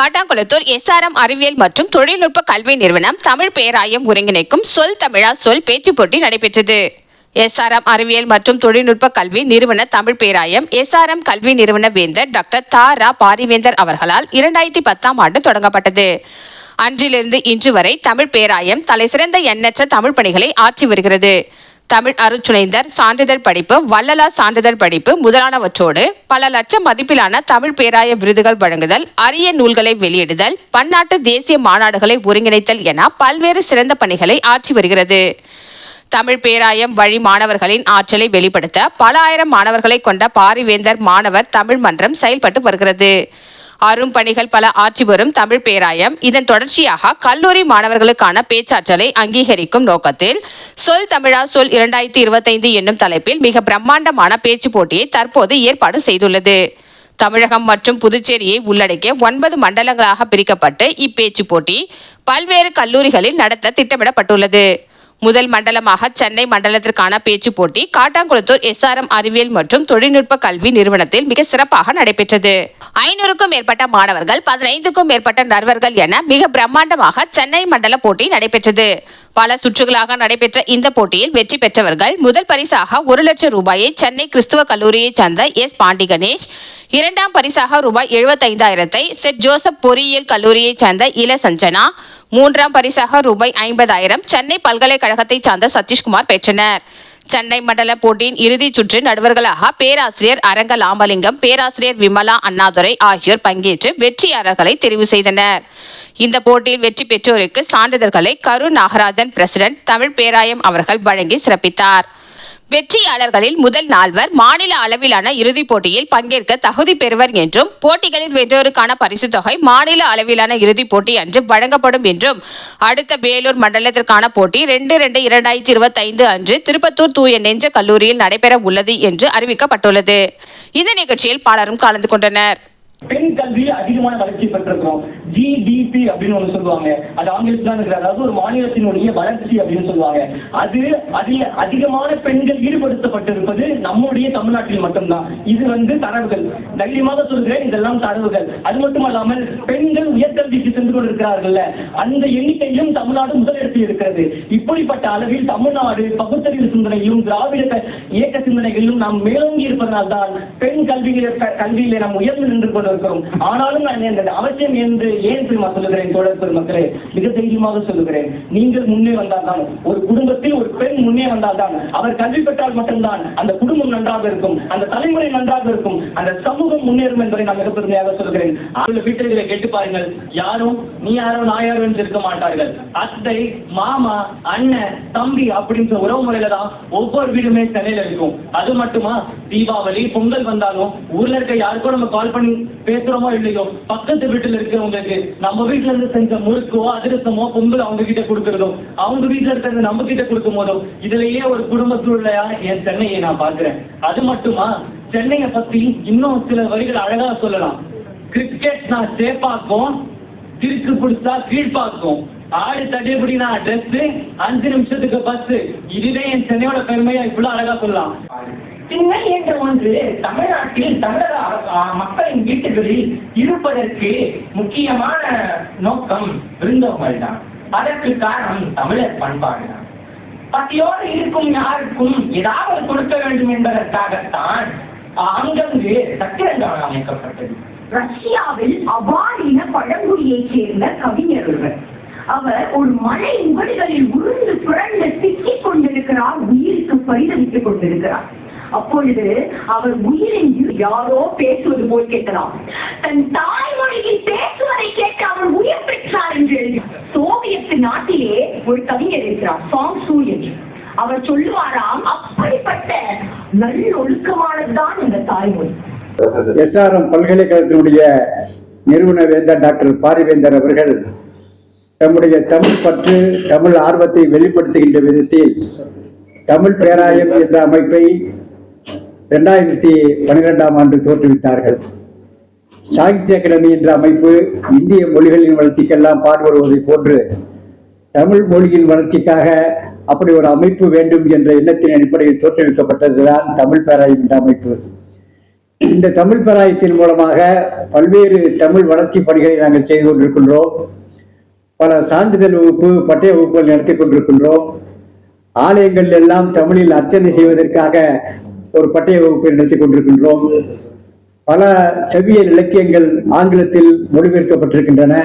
Kattankulathur SRM அறிவியல் மற்றும் தொழில்நுட்ப கல்வி நிறுவனம் தமிழ் பேராயம் ஒருங்கிணைக்கும் சொல் தமிழா சொல் பேச்சு போட்டி நடைபெற்றது. எஸ்ஆர்எம் அறிவியல் மற்றும் தொழில்நுட்ப கல்வி நிறுவன தமிழ் பேராயம் எஸ்ஆர்எம் கல்வி நிறுவன வேந்தர் டாக்டர் தாரா பாரிவேந்தர் அவர்களால் இரண்டாயிரத்தி பத்தாம் ஆண்டு தொடங்கப்பட்டது. அன்றிலிருந்து இன்று வரை தமிழ் பேராயம் தலைசிறந்த எண்ணற்ற தமிழ் பணிகளை ஆற்றி வருகிறது. தமிழ் அருச்சுனைந்தர் சான்றிதழ் படிப்பு வள்ளலா சான்றிதழ் படிப்பு முதலானவற்றோடு பல லட்சம் மதிப்பிலான தமிழ் பேராய விருதுகள் வழங்குதல் அரிய நூல்களை வெளியிடுதல் பன்னாட்டு தேசிய மாநாடுகளை ஒருங்கிணைத்தல் என பல்வேறு சிறந்த பணிகளை ஆற்றி வருகிறது. தமிழ் பேராயம் வழி மாணவர்களின் ஆற்றலை வெளிப்படுத்த பல ஆயிரம் மாணவர்களை கொண்ட பாரிவேந்தர் மாணவர் தமிழ் மன்றம் செயல்பட்டு வருகிறது. அரும் பணிகள் பல ஆற்றி வரும் தமிழ் பேராயம். இதன் தொடர்ச்சியாக கல்லூரி மாணவர்களுக்கான பேச்சாற்றலை அங்கீகரிக்கும் நோக்கத்தில் சொல் தமிழா சொல் இரண்டாயிரத்தி இருபத்தைந்து என்னும் தலைப்பில் மிக பிரம்மாண்டமான பேச்சு போட்டியை தற்போது ஏற்பாடு செய்துள்ளது. தமிழகம் மற்றும் புதுச்சேரியை உள்ளடக்கிய ஒன்பது மண்டலங்களாக பிரிக்கப்பட்டு இப்பேச்சு போட்டி பல்வேறு கல்லூரிகளில் நடத்த திட்டமிடப்பட்டுள்ளது. முதல் மண்டலமாக சென்னை மண்டலத்திற்கான பேச்சு போட்டி காட்டாங்குளத்தூர் எஸ்ஆர்எம் அறிவியல் மற்றும் தொழில்நுட்ப கல்வி நிறுவனத்தில் மிக சிறப்பாக நடைபெற்றது. ஐநூறுக்கும் மேற்பட்ட மாணவர்கள் பதினைந்துக்கும் மேற்பட்ட நர்வர்கள் என மிக பிரம்மாண்டமாக சென்னை மண்டல போட்டி நடைபெற்றது. பல சுற்றுகளாக நடைபெற்ற இந்த போட்டியில் வெற்றி பெற்றவர்கள் முதல் பரிசாக ஒரு லட்சம் ரூபாயை சென்னை கிறிஸ்துவ கல்லூரியைச் சேர்ந்த எஸ். பாண்டி கணேஷ் இரண்டாம் பரிசாக ரூபாய் எழுபத்தைந்தாயிரத்தை செட் ஜோசப் பொறியியல் கல்லூரியைச் சேர்ந்த இல சஞ்சனா மூன்றாம் பரிசாக ரூபாய் ஐம்பதாயிரம் சென்னை பல்கலைக்கழகத்தைச் சார்ந்த சதீஷ்குமார் பெற்றனர். சென்னை மண்டல போட்டியின் இறுதிச் சுற்று நடுவர்களாக பேராசிரியர் அரங்க லாமலிங்கம் பேராசிரியர் விமலா அண்ணாதுரை ஆகியோர் பங்கேற்று வெற்றியாளர்களை தெரிவு செய்தனர். இந்த போட்டியில் வெற்றி பெற்றோருக்கு சான்றிதழ்களை கரு நாகராஜன் பிரசிடென்ட் தமிழ் பேராயம் அவர்கள் வழங்கி சிறப்பித்தார். வெற்றியாளர்களில் முதல் நால்வர் மாநில அளவிலான இறுதிப் போட்டியில் பங்கேற்க தகுதி பெறுவர் என்றும் போட்டிகளில் வென்றோருக்கான பரிசுத் தொகை மாநில அளவிலான இறுதிப் போட்டி அன்று வழங்கப்படும் என்றும் அடுத்த வேலூர் மண்டலத்திற்கான போட்டி ரெண்டு ரெண்டு இரண்டாயிரத்தி இருபத்தைந்து அன்று திருப்பத்தூர் தூய நெஞ்ச கல்லூரியில் நடைபெற உள்ளது என்று அறிவிக்கப்பட்டுள்ளது. இந்த நிகழ்ச்சியில் பலரும் கலந்து கொண்டனர். பெண் கல்வி அதிகமான வளர்ச்சி பெற்றிருக்கிறோம். ஜிடிபி அப்படின்னு ஒன்று சொல்லுவாங்க. அது ஆங்கிலத்தில் இருக்கிற அதாவது ஒரு மாநிலத்தினுடைய வளர்ச்சி அப்படின்னு சொல்லுவாங்க. அது அதில் அதிகமான பெண்கள் ஈடுபடுத்தப்பட்டிருப்பது நம்முடைய தமிழ்நாட்டில் மட்டும்தான். இது வந்து தரவுகள். தைரியமாக சொல்கிறேன் இதெல்லாம் தரவுகள். அது மட்டும் அல்லாமல் பெண்கள் உயர்கல்விக்கு சென்று கொண்டிருக்கிறார்கள் அந்த எண்ணிக்கையும் தமிழ்நாடு முதலிடத்தில் இருக்கிறது. இப்படிப்பட்ட அளவில் தமிழ்நாடு பகுத்தறிவு சிந்தனையும் திராவிட இயக்க சிந்தனைகளிலும் நாம் மேலோங்கி இருப்பதனால்தான் பெண் கல்வியில கல்வியில நாம் உயர்ந்து நின்று கொண்டிருக்கிறோம். ஆனாலும் நான் அவசியம் என்று ஏன் தெரியுமா சொல்லுகிறேன் தோழர் பெருமக்களே? மிக தைரியமாக சொல்லுகிறேன். நீங்கள் முன்னே வந்தால் தான் ஒரு குடும்பத்தில் ஒரு பெண் முன்னே வந்தால் தான் அவர் கல்வி பெற்றால் மட்டும்தான் அந்த குடும்பம் நன்றாக இருக்கும் அந்த தலைமுறை நன்றாக இருக்கும் அந்த சமூகம் முன்னேறும் என்பதை நான் மிக பெருமையாக சொல்கிறேன் அவர்கள் வீட்டிலே கேட்டு பாருங்கள் யாரும் நீ யாரோ நான் யாரோ என்று இருக்க மாட்டார்கள். அத்தை மாமா அண்ணன் தம்பி அப்படின்ற உறவு முறையில தான் ஒவ்வொரு வீடுமே சென்னையில இருக்கும். அது மட்டுமா? தீபாவளி பொங்கல் வந்தாலும் ஊர்ல இருக்க யாருக்கும் நம்ம கால் பண்ணி பேசுறோமோ இல்லையோ பக்கத்து வீட்டில் இருக்கிறவங்களுக்கு நம்ம வீட்டுல இருந்து செஞ்ச முறுக்கோ அதிரசமோ பொங்கல் அவங்க கிட்ட கொடுக்கறதோ அவங்க வீட்டுல இருக்கிறது நம்ம கிட்ட கொடுக்கும் போதோ இதுலயே ஒரு குடும்ப சூழ்நிலையா என் சென்னையை நான் பாக்குறேன் அது மட்டுமா? சென்னையை பத்தி இன்னும் சில வரிகள் அழகா சொல்லலாம். கிரிக்கெட் நான் சேப்பாக்கும் திருக்கு பிடிச்சா கீழ்பாக்கும் ஆடு தடிபடினா ட்ரெஸ் அஞ்சு நிமிஷத்துக்கு பஸ் இதுவே என் சென்னையோட பெருமையா இவ்வளவு அழகா சொல்லலாம். திண்ணை என்ற ஒன்று தமிழ்நாட்டில் தமிழக மக்களின் வீட்டுகளில் இருப்பதற்கு முக்கியமான நோக்கம் விருந்தோம்பல் தான். அதற்கு காரணம் தமிழர் பண்பாடு தான். பசியோடு இருக்கும் யாருக்கும் ஏதாவது கொடுக்க வேண்டும் என்பதற்காகத்தான் அங்கங்கு சத்திரங்கள் அமைக்கப்பட்டது. ரஷ்யாவில் அபாரின பழங்குடியைச் சேர்ந்த கவிஞர் ஒருவர். அவர் ஒரு மலை முகடுகளில் உருண்டு புரண்டு சிக்கிக் கொண்டிருக்கிறார் உயிருக்கு பரிதவித்துக் கொண்டிருக்கிறார். அப்பொழுது அவர் உயிரின் யாரோ பேசுவது போல் கேட்கலாம் தன் தாய்மொழியில் பேசுவதை கேட்டு அவர் உயிர் பெற்றார் என்று எழுதி சோவியத் நாட்டிலே ஒரு கவிஞர் இருக்கிறார் சாங் சூ என்று. அவர் சொல்லுவாராம் அப்படிப்பட்ட நல்லொழுக்கமானதுதான் இந்த தாய்மொழி எஸ்ஆர்எம் பல்கலைக்கழகத்தினுடைய நிறுவன வேந்தர் டாக்டர் பாரிவேந்தர் அவர்கள் தம்முடைய தமிழ் பற்று தமிழ் ஆர்வத்தை வெளிப்படுத்துகின்ற விதத்தில் தமிழ் பேராயம் என்ற அமைப்பை ரெண்டாயிரத்தி பனிரெண்டாம் ஆண்டு தோற்றுவித்தார்கள். சாகித்ய அகாடமி என்ற அமைப்பு இந்திய மொழிகளின் வளர்ச்சிக்கெல்லாம் பாடுபடுவதைப் போன்று தமிழ் மொழியின் வளர்ச்சிக்காக அப்படி ஒரு அமைப்பு வேண்டும் என்ற எண்ணத்தின் அடிப்படையில் தோற்றுவிக்கப்பட்டதுதான் தமிழ் பேராயம் என்ற அமைப்பு. இந்த தமிழ் பேராயத்தின் மூலமாக பல்வேறு தமிழ் வளர்ச்சி பணிகளை நாங்கள் செய்து கொண்டிருக்கின்றோம். பல சான்றிதழ் வகுப்பு பட்டய வகுப்புகள் நடத்தி கொண்டிருக்கின்றோம். ஆலயங்கள் எல்லாம் தமிழில் அர்ச்சனை செய்வதற்காக ஒரு பட்டய வகுப்பை நடத்தி கொண்டிருக்கின்றோம். பல செவ்வியல் இலக்கியங்கள் ஆங்கிலத்தில் மொழிபெயர்க்கப்பட்டிருக்கின்றன.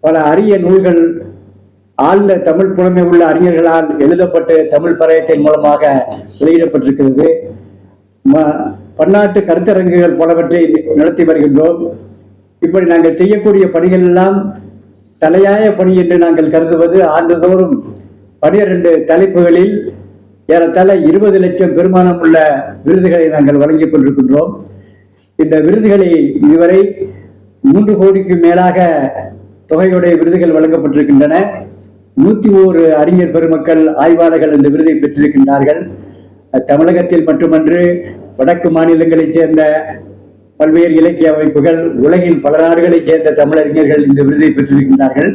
பல அரிய நூல்கள் ஆழ்ந்த தமிழ் புலமை உள்ள அறிஞர்களால் எழுதப்பட்டு தமிழ் பரயத்தின் மூலமாக வெளியிடப்பட்டிருக்கிறது. ம- பன்னாட்டு கருத்தரங்குகள் போலவற்றை நடத்தி வருகின்றோம். இப்படி நாங்கள் செய்யக்கூடிய பணிகள் எல்லாம் தலையாய பணி என்று நாங்கள் கருதுவது ஆண்டுதோறும் பனிரெண்டு தலைப்புகளில் ஏறத்தாழ இருபது லட்சம் பெருமானம் உள்ள விருதுகளை நாங்கள் வழங்கிக் கொண்டிருக்கின்றோம். இந்த விருதுகளை இதுவரை மூன்று கோடிக்கு மேலாக தொகையுடைய விருதுகள் வழங்கப்பட்டிருக்கின்றன. நூத்தி ஓரு அறிஞர் பெருமக்கள் ஆய்வாளர்கள் இந்த விருதை பெற்றிருக்கின்றார்கள். தமிழகத்தில் மட்டுமன்று வடக்கு மாநிலங்களைச் சேர்ந்த பல்வேறு இலக்கிய அமைப்புகள் உலகின் பல நாடுகளைச் சேர்ந்த தமிழறிஞர்கள் இந்த விருதை பெற்றிருக்கின்றார்கள்.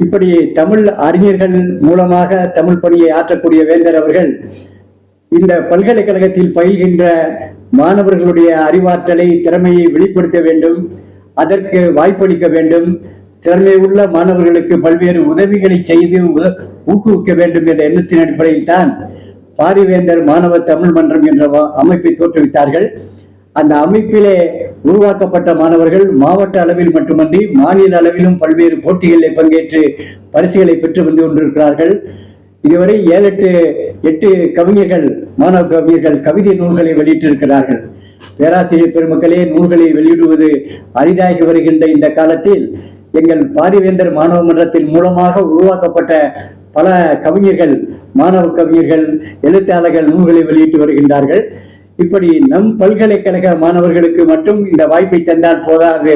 இப்படி தமிழ் அறிஞர்கள் மூலமாக தமிழ் பணியை ஆற்றக்கூடிய வேந்தர் அவர்கள் இந்த பல்கலைக்கழகத்தில் பயில்கின்ற மாணவர்களுடைய அறிவாற்றலை திறமையை வெளிப்படுத்த வேண்டும் அதற்கு வாய்ப்பளிக்க வேண்டும் திறமை உள்ள மாணவர்களுக்கு பல்வேறு உதவிகளை செய்து ஊக்குவிக்க வேண்டும் என்ற எண்ணத்தின் அடிப்படையில் தான் பாரிவேந்தர் மாணவ தமிழ் மன்றம் என்ற அமைப்பை தோற்றுவித்தார்கள். அந்த அமைப்பிலே உருவாக்கப்பட்ட மாணவர்கள் மாவட்ட அளவில் மட்டுமன்றி மாநில அளவிலும் பல்வேறு போட்டிகளில் பங்கேற்று பரிசுகளை பெற்று வந்து கொண்டிருக்கிறார்கள். இதுவரை ஏழு எட்டு எட்டு கவிஞர்கள் மாணவ கவிஞர்கள் கவிதை நூல்களை வெளியிட்டிருக்கிறார்கள். பேராசிரியர் பெருமக்களே நூல்களை வெளியிடுவது அரிதாகி வருகின்ற இந்த காலத்தில் எங்கள் பாரிவேந்தர் மாணவ மன்றத்தின் மூலமாக உருவாக்கப்பட்ட பல கவிஞர்கள் மாணவ கவிஞர்கள் எழுத்தாளர்கள் நூல்களை வெளியிட்டு வருகின்றார்கள். இப்படி நம் பல்கலைக்கழக மாணவர்களுக்கு மட்டும் இந்த வாய்ப்பை தந்தால் போதாது.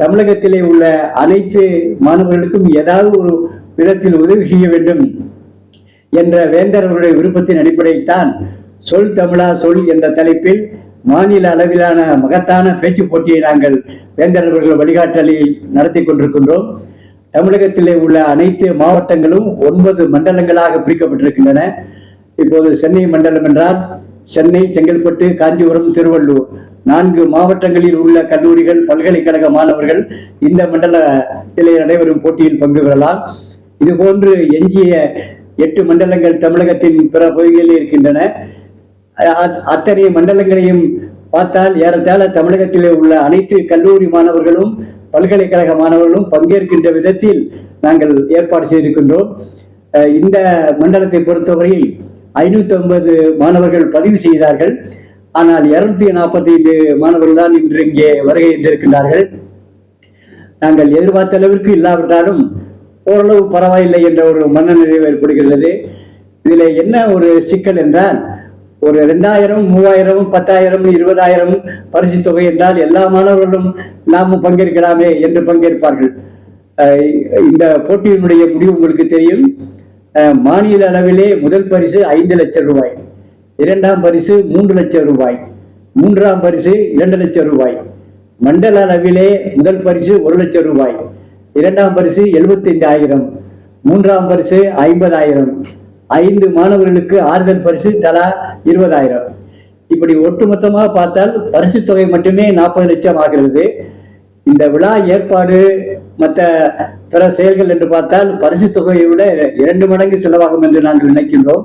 தமிழகத்திலே உள்ள அனைத்து மாணவர்களுக்கும் ஏதாவது ஒரு விதத்தில் உதவி செய்ய வேண்டும் என்ற வேந்தர் அவருடைய விருப்பத்தின் அடிப்படையில்தான் சொல் தமிழா சொல் என்ற தலைப்பில் மாநில அளவிலான மகத்தான பேச்சு போட்டியை நாங்கள் வேந்தர் அவர்கள் வழிகாட்டலில் நடத்தி கொண்டிருக்கின்றோம். தமிழகத்திலே உள்ள அனைத்து மாவட்டங்களும் ஒன்பது மண்டலங்களாக பிரிக்கப்பட்டிருக்கின்றன. இப்போது சென்னை மண்டலம் என்றால் சென்னை செங்கல்பட்டு காஞ்சிபுரம் திருவள்ளூர். நான்கு மாவட்டங்களில் உள்ள கல்லூரிகள் பல்கலைக்கழக மாணவர்கள் இந்த மண்டலத்திலே நடைபெறும் போட்டியில் பங்கு பெறலாம். இதுபோன்று எஞ்சிய எட்டு மண்டலங்கள் தமிழகத்தின் பிற பகுதிகளில் இருக்கின்றன. அத்தனை மண்டலங்களையும் பார்த்தால் ஏறத்தாழ தமிழகத்திலே உள்ள அனைத்து கல்லூரி மாணவர்களும் பல்கலைக்கழக மாணவர்களும் பங்கேற்கின்ற விதத்தில் நாங்கள் ஏற்பாடு செய்திருக்கின்றோம். அஹ் இந்த மண்டலத்தை பொறுத்தவரையில் ஐநூத்தி ஐம்பது மாணவர்கள் பதிவு செய்தார்கள். ஆனால் இருநூத்தி நாற்பத்தி ஐந்து மாணவர்கள் தான் இன்று இங்கே வருகை இருந்திருக்கின்றார்கள் நாங்கள் எதிர்பார்த்த அளவிற்கு இல்லாவிட்டாலும் ஓரளவு பரவாயில்லை என்ற ஒரு மனநிறைவு ஏற்படுகிறது. இதில் என்ன ஒரு சிக்கல் என்றால் ஒரு ரெண்டாயிரம் மூவாயிரம் பத்தாயிரம் இருபதாயிரம் பரிசு தொகை என்றால் எல்லா மாணவர்களும் நாமும் பங்கேற்கலாமே என்று பங்கேற்பார்கள். இந்த போட்டியினுடைய முடிவு உங்களுக்கு தெரியும். மாநில அளவிலே முதல் பரிசு ஐந்து லட்சம் ரூபாய். இரண்டாம் பரிசு மூன்று லட்சம் ரூபாய். மூன்றாம் பரிசு இரண்டு லட்சம் ரூபாய். மண்டல அளவிலே முதல் பரிசு ஒரு லட்சம் ரூபாய். இரண்டாம் பரிசு எழுபத்தைந்து ஆயிரம் மூன்றாம் பரிசு ஐம்பதாயிரம். ஐந்து மாணவர்களுக்கு ஆறுதல் பரிசு தலா இருபதாயிரம். இப்படி ஒட்டுமொத்தமாக பார்த்தால் பரிசு தொகை மட்டுமே நாற்பது லட்சம் ஆகிறது. இந்த விழா ஏற்பாடு மற்ற பிற செயல்கள் என்று பார்த்தால் பரிசு தொகையை விட இரண்டு மடங்கு செலவாகும் என்று நாங்கள் நினைக்கின்றோம்.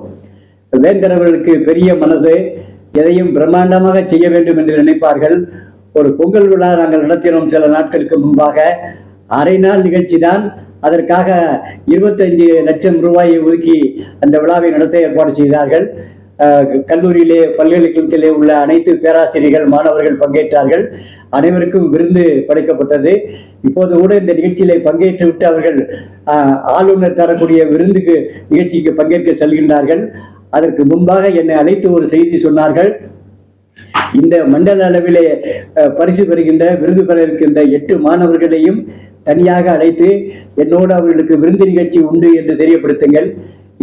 வேந்தரவர்களுக்கு பெரிய மனது எதையும் பிரம்மாண்டமாக செய்ய வேண்டும் என்று நினைப்பார்கள். ஒரு பொங்கல் விழா நாங்கள் நடத்தினோம் சில நாட்களுக்கு முன்பாக. அரை நாள் நிகழ்ச்சி தான். அதற்காக இருபத்தஞ்சு லட்சம் ரூபாயை ஒதுக்கி அந்த விழாவை நடத்த ஏற்பாடு செய்தார்கள். கல்லூரியிலே பல்கலைக்கழகத்திலே உள்ள அனைத்து பேராசிரியர்கள் மாணவர்கள் பங்கேற்றார்கள். அனைவருக்கும் விருந்து படைக்கப்பட்டது. இப்போது கூட இந்த நிகழ்ச்சியிலே பங்கேற்று விட்டு அவர்கள் ஆளுநர் தரக்கூடிய விருந்துக்கு நிகழ்ச்சிக்கு பங்கேற்க செல்கின்றார்கள். அதற்கு முன்பாக என்னை அழைத்து ஒரு செய்தி சொன்னார்கள். இந்த மண்டல அளவிலே பரிசு பெறுகின்ற விருது பெற இருக்கின்ற எட்டு மாணவர்களையும் தனியாக அழைத்து என்னோடு அவர்களுக்கு விருந்து நிகழ்ச்சி உண்டு என்று தெரியப்படுத்துங்கள்.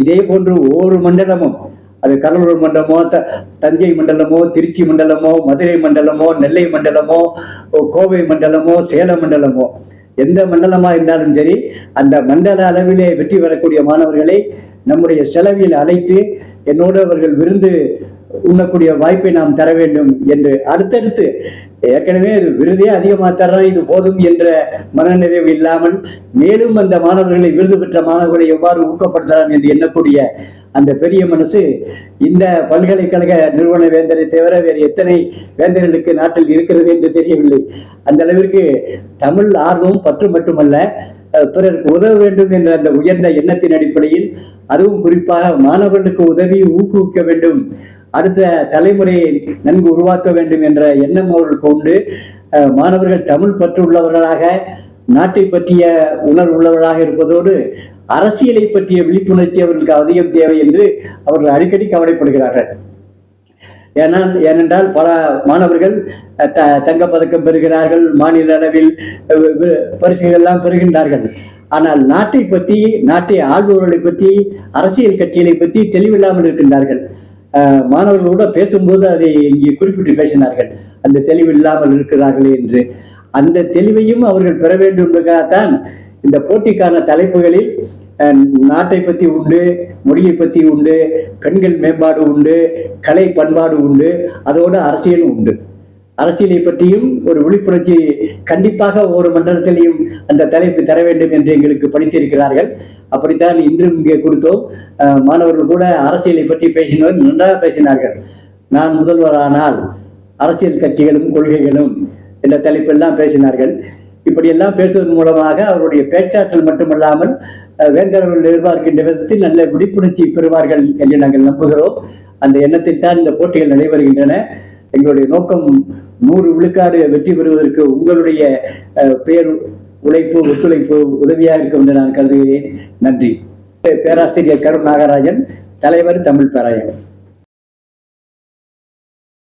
இதே போன்று ஒவ்வொரு மண்டலமும் அது கடலூர் மண்டலமோ த தஞ்சை மண்டலமோ திருச்சி மண்டலமோ மதுரை மண்டலமோ நெல்லை மண்டலமோ கோவை மண்டலமோ சேலம் மண்டலமோ எந்த மண்டலமா இருந்தாலும் சரி அந்த மண்டல அளவிலே வெற்றி பெறக்கூடிய மாணவர்களை நம்முடைய செலவில் அழைத்து என்னோடு அவர்கள் விருந்து உண்ணக்கூடிய வாய்ப்பை நாம் தர வேண்டும் என்று அடுத்தடுத்து ஏற்கனவே இது விருதே அதிகமாக தர்றோம் இது போதும் என்ற மனநிறைவு இல்லாமல் மேலும் அந்த மாணவர்களை விருது பெற்ற மாணவர்களை எவ்வாறு ஊக்கப்படுத்தலாம் என்று எண்ணக்கூடிய அந்த பெரிய மனசு இந்த பல்கலைக்கழக நிறுவன வேந்தரை தவிர வேறு எத்தனை வேந்தர்களுக்கு நாட்டில் இருக்கிறது என்று தெரியவில்லை. அந்த அளவிற்கு தமிழ் ஆர்வம் பற்று மட்டுமல்ல பிறருக்கு உதவ வேண்டும் என்ற அந்த உயர்ந்த எண்ணத்தின் அடிப்படையில் அதுவும் குறிப்பாக மாணவர்களுக்கு உதவி ஊக்குவிக்க வேண்டும். அடுத்த தலைமுறையை நன்கு உருவாக்க வேண்டும் என்ற எண்ணம் அவர்களுக்கு உண்டு. மாணவர்கள் தமிழ் பற்று உள்ளவர்களாக நாட்டை பற்றிய உணர்வு உள்ளவர்களாக இருப்பதோடு அரசியலை பற்றிய விழிப்புணர்ச்சி அவர்களுக்கு அதிகம் தேவை என்று அவர்கள் அடிக்கடி கவலைப்படுகிறார்கள். ஏனால் ஏனென்றால் பல மாணவர்கள் அஹ், த தங்கப்பதக்கம் பெறுகிறார்கள் மாநில அளவில் பரிசுகள் எல்லாம் பெறுகின்றார்கள். ஆனால் நாட்டை பற்றி நாட்டை ஆள்பவர்களை பற்றி அரசியல் கட்சிகளை பற்றி தெளிவில்லாமல் இருக்கின்றார்கள். மாணவர்களோட பேசும்போது அதை இங்கே குறிப்பிட்டு பேசினார்கள். அந்த தெளிவு இல்லாமல் இருக்கிறார்களே என்று. அந்த தெளிவையும் அவர்கள் பெற வேண்டும் தான் இந்த போட்டிக்கான தலைப்புகளில் அஹ், நாட்டை பற்றி உண்டு மொழியை பற்றி உண்டு பெண்கள் மேம்பாடு உண்டு கலை பண்பாடு உண்டு அதோடு அரசியலும் உண்டு. அரசியலை பற்றியும் ஒரு விழிப்புணர்ச்சி கண்டிப்பாக ஒவ்வொரு மண்டலத்திலையும் அந்த தலைப்பு தர வேண்டும் என்று எங்களுக்கு படித்திருக்கிறார்கள் அப்படித்தான் இன்றும் இங்கே கொடுத்தோம். மாணவர்கள் கூட அரசியலை பற்றி பேசினவர் நன்றாக பேசினார்கள். நான் முதல்வரானால் அரசியல் கட்சிகளும் கொள்கைகளும் என்ற தலைப்பெல்லாம் பேசினார்கள். இப்படியெல்லாம் பேசுவதன் மூலமாக அவருடைய பேச்சாற்றல் மட்டுமல்லாமல் அஹ், வேந்தர் எதிர்பார்க்கின்ற விதத்தில் நல்ல விழிப்புணர்ச்சி பெறுவார்கள் என்று நாங்கள் நம்புகிறோம். அந்த எண்ணத்தில் தான் இந்த போட்டிகள் நடைபெறுகின்றன. எங்களுடைய நோக்கம் நூறு விழுக்காடு வெற்றி பெறுவதற்கு உங்களுடைய அஹ், பேர் உழைப்பு ஒத்துழைப்பு உதவியாக இருக்கும் என்று நான் கருதுகிறேன். நன்றி. பேராசிரியர் கருண் நாகராஜன் தலைவர் தமிழ் பேராயர்